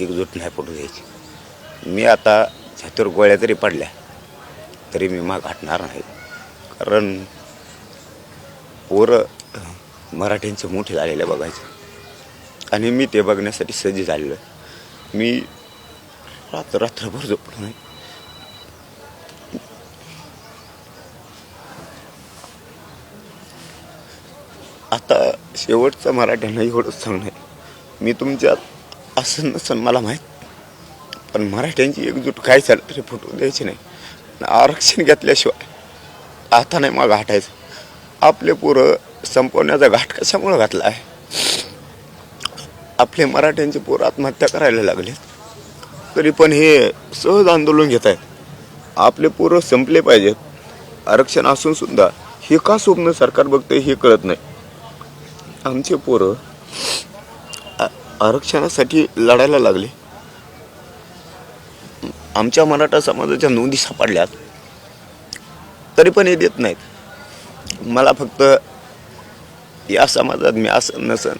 एकजूट नाही पडू द्यायची. मी आता छातीवर गोळ्या जरी पडल्या तरी मी माग हटणार नाही. कारण पोरं मराठ्यांचे मोठे झालेले बघायचे. आणि मी ते बघण्यासाठी सज्ज झालेलो. मी रात्र रात्रभर झोपलो नाही. आता शेवटचं मराठ्यांना एवढंच सांगणं आहे. मी तुमच्या असं नसन मला माहीत. पण मराठ्यांची एकजूट काय झालं तरी फुटू द्यायची नाही. आरक्षण घेतल्याशिवाय आता नाही मग हटायचं. आपले पोरं संपवण्याचा घाट कशामुळं घातला आहे? आपले मराठ्यांचे पोरं आत्महत्या करायला लागले. तरी पण हे सहज आंदोलन घेत आहेत. आपले पोरं संपले पाहिजेत. आरक्षण असून सुद्धा हे का स्वप्न सरकार बघते हे कळत नाही. आमचे पोरं आरक्षणासाठी लढायला लागले. आमच्या मराठा समाजाच्या नोंदी सापडल्यात. तरी पण हे देत नाहीत. मला फक्त या समाजात मी असं नसन.